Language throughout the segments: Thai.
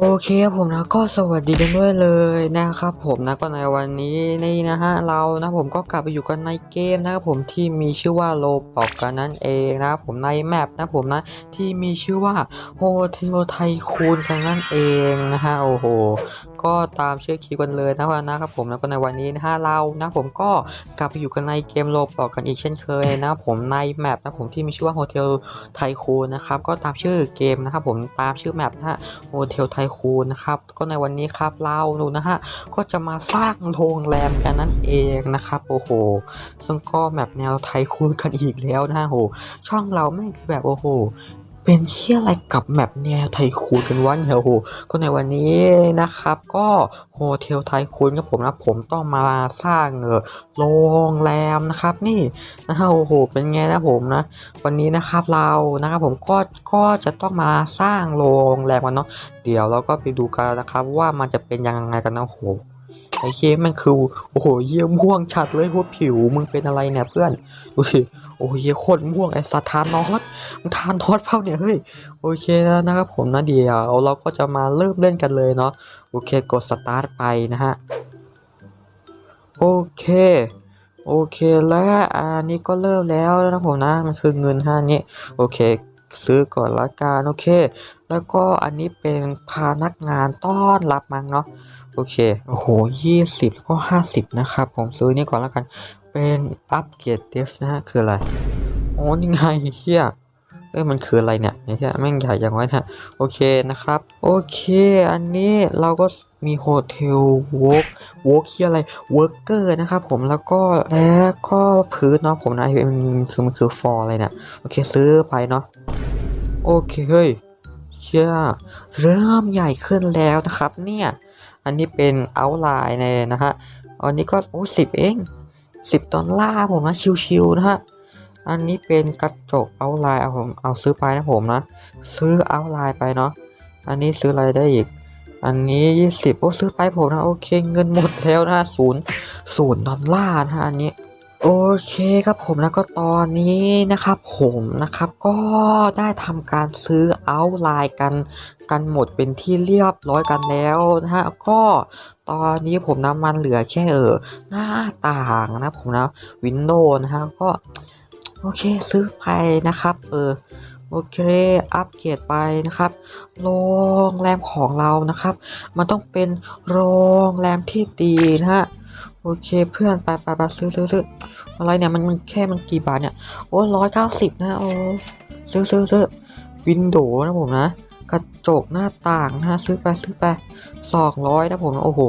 โอเคครับผมนะก็สวัสดีกันด้วยเลยนะครับผมนะก็ในวันนี้นี่นะฮะเรานะผมก็กลับไปอยู่กันในเกมนะครับผมที่มีชื่อว่าโลบอกกันนั่นเองนะครับผมในแมปนะผมนะที่มีชื่อว่าโฮเทลไทคูนกันนั่นเองนะฮะโอ้โหก็ตามชื่อคลิปกันเลยนะวันนะครับผมแล้วก็ในวันนี้นะฮะเรานะผมก็กลับไปอยู่กันในเกมโลบอกกันอีกเช่นเคยนะครับผมในแมปนะผมที่มีชื่อว่าโฮเทลไทคูนนะครับก็ตามชื่อเกมนะครับผมตามชื่อแมปนะฮะโฮเทลไทคูนนะครับก็ในวันนี้ครับเราหนูนะฮะก็จะมาสร้างโรงแรมกันนั่นเองนะครับโอ้โหซึ่งก็แบบแนวไทคูนกันอีกแล้วนะฮะโหช่องเราแม่งคือแบบโอ้โห เป็นเชี่ยอะไรกับแมปแนวไทคูนกันวะเนี่ยโหก็ในวันนี้นะครับ ก็โฮเทลไทคูนครับผมนะผมต้องมาสร้างเออโรงแรมนะครับ นี่นะฮะโอ้โหเป็นไงนะผมนะ วันนี้นะครับเรานะครับผมก็ก็จะต้องมาสร้างโรงแรมกันเนาะเดี๋ยวเราก็ไปดูกันนะครับ ว่ามันจะเป็นยังไงกันนะโอ้โหไอ้เคมันคือโอ้โหเยี่ยม่วงชัดเลยพวกผิวมึงเป็นอะไรเนี่ยเพื่อนดูสิ โอ้ยโคตรม่วงไอ้สัตว์ทานนอสมึงทานนอสเปล่าเนี่ยเฮ้ยโอเคแล้วนะครับผมนะเดี๋ยวเราก็จะมาเริ่มเล่นกันเลยเนาะโอเคกดสตาร์ทไปนะฮะโอเคโอเคแล้วอันนี้ก็เริ่มแล้วนะผมนะมันคือเงินห้านี้โอเคซื้อก่อนละกันโอเค แล้วก็อันนี้เป็นพานักงานต้อนรับมั้งเนาะ โอเค โอ้โหยี่สิบแล้วก็ห้าสิบนะครับ ผมซื้อนี่ก่อนและกัน เป็นอัปเกรดเดสนะฮะ คืออะไร โอ้นี่ไงเฮียเอ้ยมันคืออะไรเนี่ยเฮียแม่งใหญ่อย่างไว้นะโอเคนะครับ โอเค อันนี้เราก็มีโฮเทลวอล์กวอล์กที่อะไรเวิร์กเกอร์นะครับผมแล้วก็แล้วก็พื้นเนาะผมนะมันคือมันคือฟอร์อะไรเนี่ยโอเคซื้อไปเนาะโอเคเฮ้ยเชื่อเริ่มใหญ่ขึ้นแล้วนะครับ เนี่ย อันนี้เป็นเอาไลน์ในนะฮะ อันนี้ก็โอ้สิบเองสิบดอลลาร์ผมนะชิวๆนะฮะ อันนี้เป็นกระจกเอาไลน์เอาผมเอาซื้อไปนะผมนะ ซื้อเอาไลน์ไปเนาะ อันนี้ซื้ออะไรได้อีก อันนี้ยี่สิบโอ้ซื้อไปผมนะโอเคเงินหมดแล้วนะศูนย์ศูนย์ดอลลาร์นะฮะอันนี้ โอเคครับผมแล้วก็ตอนนี้นะครับผมนะครับก็ได้ทำการซื้อเอาไลน์กันกันหมดเป็นที่เรียบร้อยกันแล้วนะฮะก็ตอนนี้ผมนะมันเหลือแค่เออหน้าต่างนะผมนะวินโดว์นะฮะก็โอเคซื้อไปนะครับเออโอเคอัปเกรดไปนะครับ โรงแรมของเรานะครับ มันต้องเป็นโรงแรมที่ดีนะฮะ โอเคเพื่อนไปไปไปซื้อซื้อซื้ออะไรเนี่ยมันมันแค่มันกี่บาทเนี่ยโอ้ร้อยเก้าสิบนะโอ้ซื้อซื้อซื้อวินโดว์นะผมนะ กระจกหน้าต่างนะซื้อไปซื้อไปสองร้อยนะผมนะโอ้โห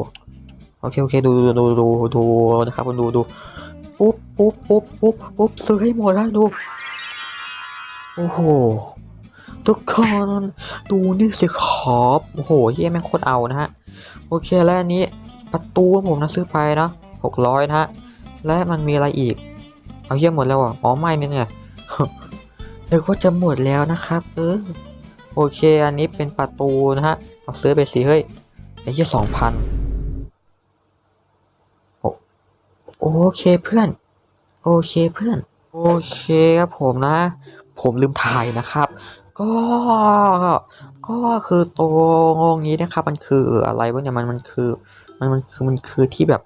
โอเคโอเคดูดูดูดูดูนะครับดูดูปุ๊บปุ๊บปุ๊บปุ๊บปุ๊บซื้อให้หมดแล้วดูโอ้โหทุกคนดูนี่สิครับโอ้โหเฮียแม่งโคตรเอานะฮะโอเคแล้วอันนี้ประตูผมนะซื้อไปนะ หกร้อยนะฮะ และมันมีอะไรอีก เอาเฮียหมดแล้วอะอ๋อไม่เนี่ยเนี่ยนึกว่าจะหมดแล้วนะครับ เออ โอเค อันนี้เป็นประตูนะฮะ เอาซื้อไปสิเฮ้ย ไอ้ที่สองพันโอเคเพื่อน โอเคเพื่อน โอเคครับผมนะ ผมลืมถ่ายนะครับ ก็ ก็คือตรงนี้นะครับ มันคืออะไรวะเนี่ยมันมันคือ มันมันคือมันคือที่แบบ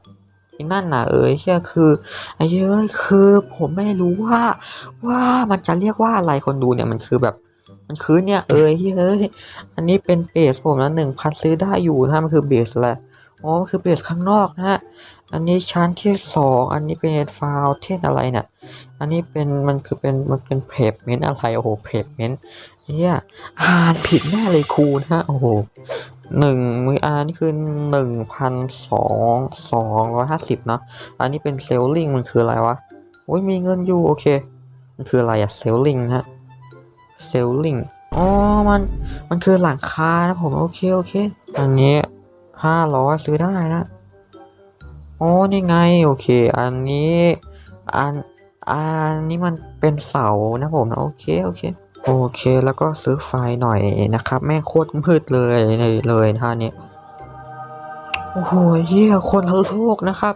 นั่นน่ะเอ้ยเฮียคือไอ้เอ้ยคือผมไม่รู้ว่า ว่ามันจะเรียกว่าอะไรคนดูเนี่ยมันคือแบบ มันคือเนี่ยเอ้ยเฮ้ยอันนี้เป็นเบสผมนะหนึ่งพันซื้อได้อยู่นะมันคือเบสอะไรอ๋อมันคือเบสข้างนอกนะฮะอันนี้ชั้นที่สองอันนี้เป็นฟาวเทนอะไรเนี่ยอันนี้เป็นมันคือเป็นมันเป็นเพจเมนต์อะไรโอ้โหเพจเมนต์เนี่ยอ่านผิดแน่เลยครูนะฮะโอ้โห หนึ่งมืออ่านนี่คือหนึ่งพันสองสองร้อยห้าสิบนะ อันนี้เป็นเซลลิงมันคืออะไรวะโอ้ยมีเงินอยู่ โอเค มันคืออะไรอะเซลลิงฮะเซลลิงอ๋อ มัน มันคือหลังคานะผม โอเค โอเค อันนี้ห้าร้อยซื้อได้นะอ๋อนี่ไง โอเค อันนี้ อัน อันนี้มันเป็นเสานะผมนะ โอเค โอเค โอเคแล้วก็ซื้อไฟหน่อยนะครับ แม่งโคตรมืดเลยเลยท่านี้โอ้โหเยี่ยคนละโลกนะครับ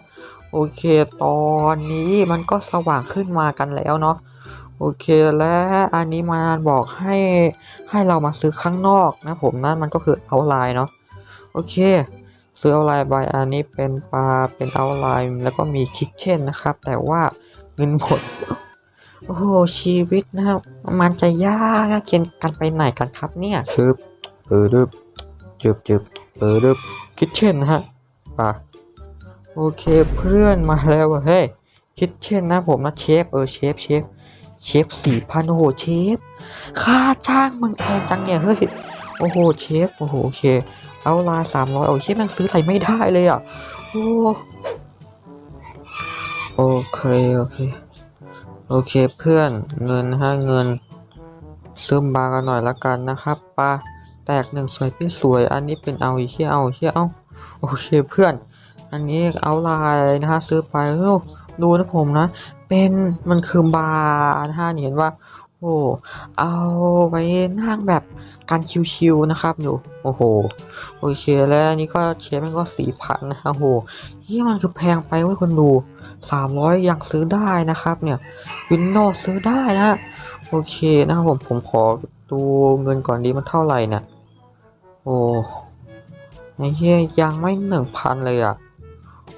โอเคตอนนี้มันก็สว่างขึ้นมากันแล้วเนาะโอเคและอันนี้มาบอกให้ให้เรามาซื้อข้างนอกนะผมนั่นมันก็คือเอาไลน์เนาะโอเค ซื้อเอาไลน์ใบอันนี้เป็นปลาเป็นเอาไลน์แล้วก็มีคิกเช่นนะครับ แต่ว่าเงินหมด โอ้โหชีวิตนะครับ มันจะยากเกินกันไปไหนกันครับเนี่ยซึบเออดึบจึบจึบเออดึบคิดเช่นนะฮะป่ะโอเคเพื่อนมาแล้วเฮ้ยคิดเช่นนะผมนะเชฟเออเชฟเชฟเชฟสี่พันโอ้โหเชฟค่าจ้างมึงแพงจังเนี่ยเฮ้ยโอ้โหเชฟโอ้โหโอเค เอาลาสามร้อยโอ้เชฟม่งซื้ออะไรไม่ได้เลยอะโอ้โอเคโอเค โอเคเพื่อนเงินห้าเงินซึมบาร์กันหน่อยละกันนะครับปลาแตกหนึ่งสวยพี่สวย อันนี้เป็นเอาอีกเฮียเอาเฮียเอาโอเคเพื่อน อันนี้เอาลายนะฮะซื้อไปโอ้ดูนะผมนะ เป็นมันคือบาร์นะฮะเห็นว่า โอ้เอาไปนั่งแบบการชิวๆนะครับอยู่โอ้โหโอเคแล้วอันนี้ก็เชฟมันก็สี่พันนะฮะโอ้โห เฮียมันคือแพงไปเว้ยคนดูสามร้อยยังซื้อได้นะครับเนี่ยวินโดว์ซื้อได้นะโอเคนะครับผมผมขอดูเงินก่อนดีมันเท่าไหร่นี่ยโอ้ไอ้เหี้ยยังไม่หนึ่งพันเลยอะ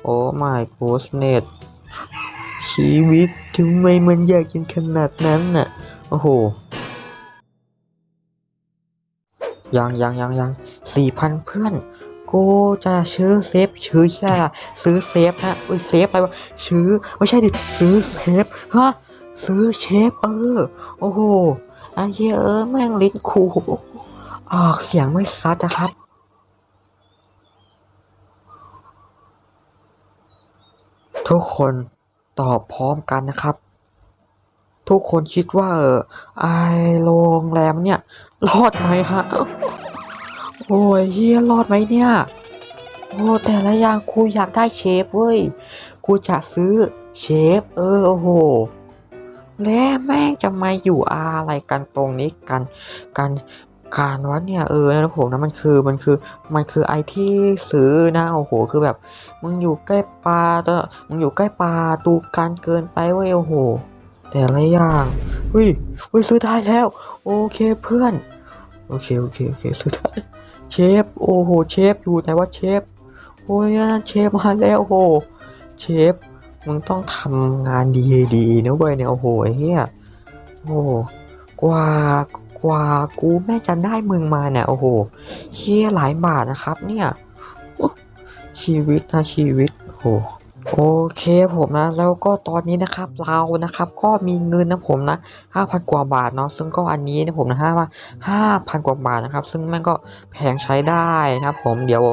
โอ้ my goodness ชีวิตทำไมมันยากจนขนาดนั้นน่ะ โอ้โห ยังยังยังยังสี่พันเพื่อน กูจะซื้อเซฟซื้อใช่ละซื้อเซฟนะอุ้ยเซฟอะไรวะซื้อไม่ใช่ดิซื้อเซฟฮะซื้อเชฟเออโอ้โหอันเยออแม่งลิ้นคูออกเสียงไม่ซัดนะครับทุกคนตอบพร้อมกันนะครับ ทุกคนคิดว่าเออไอโรงแรมเนี่ย รอดไหมฮะ โอ้ยเฮียรอดไหมเนี่ย โอ้แต่ละอย่างกูอยากได้เชฟเว้ย กูจะซื้อเชฟ เออโอ้โห และแม่งจะมาอยู่อะไรกันตรงนี้กัน กันการวะเนี่ยเออนะผมนะมันคือมันคือมันคือไอที่ซื้อนะโอ้โหคือแบบมึงอยู่ใกล้ปลาตัวมึงอยู่ใกล้ปลาตูการเกินไปเว้ยโอ้โห แต่ละอย่างเฮ้ยเฮ้ยซื้อได้แล้ว โอเคเพื่อน โอเคโอเคโอเคซื้อได้ เชฟ โอ้โห เชฟ อยู่ไหนวะเชฟ โอ้ยนั่นเชฟมาแล้วโอ้โห เชฟ มึงต้องทำงานดีๆนะเว้ยเนี่ยโอ้โหไอ้เฮียโอ้กว่ากว่ากูแม่จะได้มึงมาเนี่ยโอ้โหเฮียหลายบาทนะครับ เนี่ยชีวิตนะชีวิตโอ้ โอเคผมนะแล้วก็ตอนนี้นะครับเรานะครับก็มีเงินนะผมนะห้าพันกว่าบาทเนาะซึ่งก็อันนี้นะผมนะห้าห้าพันกว่าบาทนะครับ ซึ่งม่งก็แพงใช้ได้นะครับผมเดี๋ยว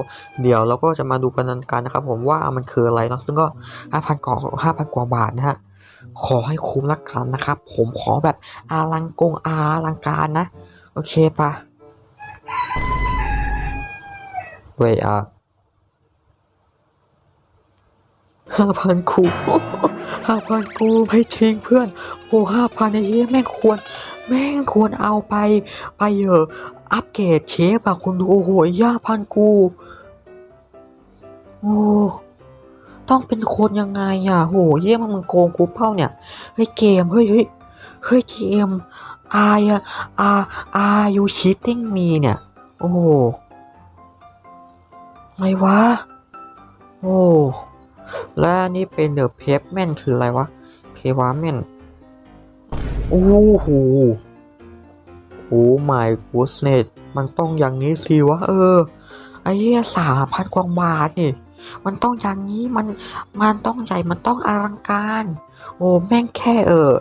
เดี๋ยวเราก็จะมาดูกันกันนะครับผมว่ามันคืออะไรเนาะซึ่งก็ห้าพันกว่าห้าพันกว่าบาทนะฮะขอให้คุ้มละกันนะครับ ผมขอแบบอาลังกงอาลังการนะ โอเคปะเวยอะ ห้าพันคูห้าพันกูไม่ทิ้งเพื่อน โอ้ห้าพันไอ้เหี้ยแม่งควร แม่งควรเอาไป ไปเออะอัปเกรดเชฟอะคุณดูโอ้โหย่าพันกูโอ้ต้องเป็นคนยังไงอะโหเยี่ยมมึงโกงกูเป้าเนี่ยเฮ้ยเกมเฮ้ยเฮ้ยเฮ้ยเกมอาอะอาอายูชีตติ้งมีเนี่ย โอ้ไรวะ โอ้ และนี่เป็นเดอะเพฟแมนคืออะไรวะ เพวาแมนโอ้โหโอ้ my goodness มันต้องอย่างนี้สิวะเออ ไอ้เหี้ยสามพันกว่าบาทนี่ มันต้องอย่างนี้ มัน มันต้องใหญ่ มันต้องอลังการ โอ้แม่งแค่เออ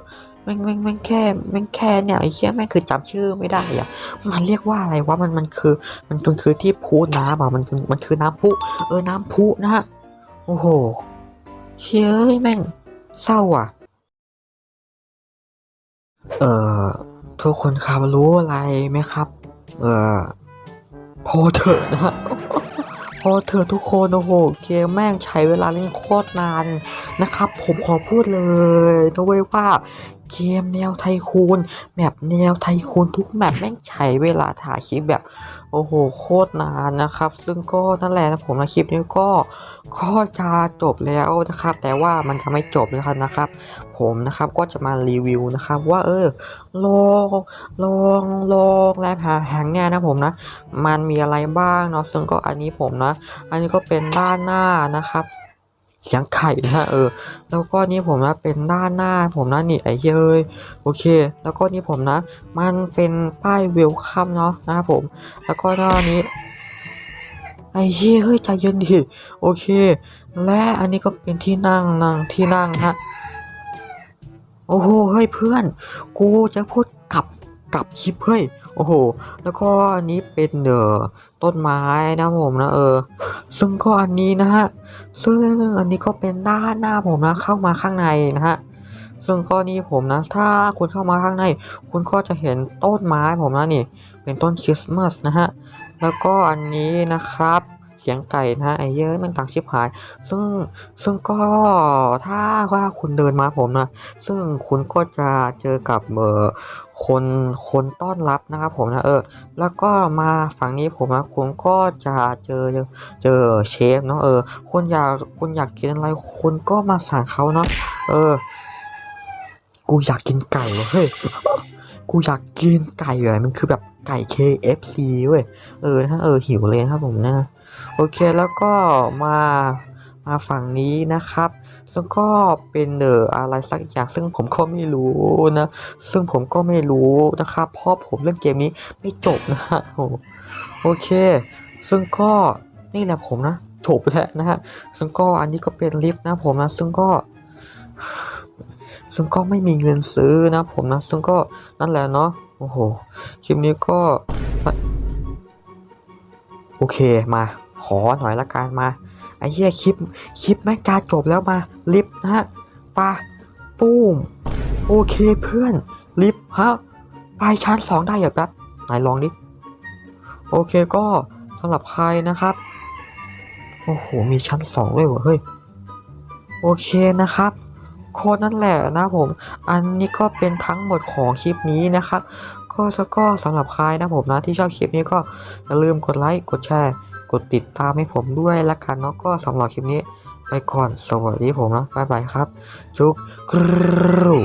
แม่งแม่งแม่งแค่แม่งแค่เนี่ยไอ้เหี้ยแม่งคือจำชื่อไม่ได้อะมันเรียกว่าอะไรวะ มันมันคือ มันคือที่พูน้ำอะ มันคือมันคือน้ำพุ เออน้ำพุนะฮะ โอ้โหเฮ้ยแม่ง เศร้าอะ เอ่อ ทุกคนครับรู้อะไรไหมครับ เอ่อ พอเถอะนะ พอเถอะทุกคนโอ้โหเกมแม่งใช้เวลาเล่นโคตรนานนะครับ ผมขอพูดเลยนะเว้ยว่า เกมแนวไทคูนแมปแนวไทคูนทุกแมปแม่งใช้เวลาถ่ายคลิปแบบโอ้โหโคตรนานนะครับ ซึ่งก็นั่นแหละนะผมนะคลิปนี้ก็ก็จะจบแล้วนะครับ แต่ว่ามันจะไม่จบนะครับนะครับ ผมนะครับก็จะมารีวิวนะครับ ว่าเออลองลองลองแลบหาแหงเนี่ยนะผมนะ มันมีอะไรบ้างเนาะซึ่งก็อันนี้ผมนะ อันนี้ก็เป็นด้านหน้านะครับ เสียงไข่นะฮะเออ แล้วก็นี่ผมนะเป็นด้านหน้าผมนะนี่ไอ้เฮ้ยโอเค แล้วก็นี่ผมนะ มันเป็นป้ายเวลคัมเนาะนะครับผม แล้วก็ด้านนี้ไอ้เฮ้ยเฮ้ยใจเย็นดิโอเค และอันนี้ก็เป็นที่นั่งนั่งที่นั่งฮะโอ้โหเฮ้ยเพื่อน กูจะพูด กลับกลับคลิปเฮ้ยโอ้โห แล้วก็อันนี้เป็นเอ่อต้นไม้นะผมนะเออ ซึ่งก็อันนี้นะฮะซึ่งอันนี้ก็เป็นด้านหน้าผมนะเข้ามาข้างในนะฮะซึ่งก็นี่ผมนะ ถ้าคุณเข้ามาข้างใน คุณก็จะเห็นต้นไม้ผมนะนี่ เป็นต้นคริสต์มาสนะฮะ แล้วก็อันนี้นะครับ เสียงไก่นะไอ้เย้ยมันต่างชิบหาย ซึ่งซึ่งก็ถ้าว่าคุณเดินมาผมนะ ซึ่งคุณก็จะเจอกับเออคนคนต้อนรับนะครับผมนะเออ แล้วก็มาฝั่งนี้ผมนะคุณก็จะเจอเจอเชฟเนาะเออคุณอยากคุณอยากกินอะไรคุณก็มาสั่งเขาเนาะเออ กูอยากกินไก่เฮ้ยกูอยากกินไก่เลยมันคือแบบไก่ KFC เว้ย เออนะเออหิวเลยครับผมนะ โอเคแล้วก็มามาฝั่งนี้นะครับ แล้วก็เป็นเดออะไรสักอย่างซึ่งผมก็ไม่รู้นะ ซึ่งผมก็ไม่รู้นะครับ เพราะผมเล่นเกมนี้ไม่จบนะฮะโอ้โอเค ซึ่งก็นี่แหละผมนะจบแล้วนะฮะ ซึ่งก็อันนี้ก็เป็นลิฟต์นะผมนะ ซึ่งก็ ซึ่งก็ไม่มีเงินซื้อนะผมนะ ซึ่งก็นั่นแหละเนาะ โอ้โห คลิปนี้ก็ โอเคมา ขอหน่อยละกันมา ไอ้เหี้ยคลิป คลิปแม่งจะจบแล้วมาลิฟนะฮะปะปุ้มโอเคเพื่อนลิฟฮะไปชั้นสองได้เหรอแป๊บไหนลองดิ โอเคก็สำหรับใครนะครับ โอ้โห มีชั้นสองด้วยเหรอเฮ้ย โอเคนะครับโค้ดนั่นแหละนะผม อันนี้ก็เป็นทั้งหมดของคลิปนี้นะครับ ก็สก็สำหรับใครนะผมนะที่ชอบคลิปนี้ก็อย่าลืมกดไลค์ กดแชร์ กดติดตามให้ผมด้วยละกันเนาะก็สำหรับคลิปนี้ ไปก่อนสวัสดีผมนะบ๊ายบายครับ จุกกรู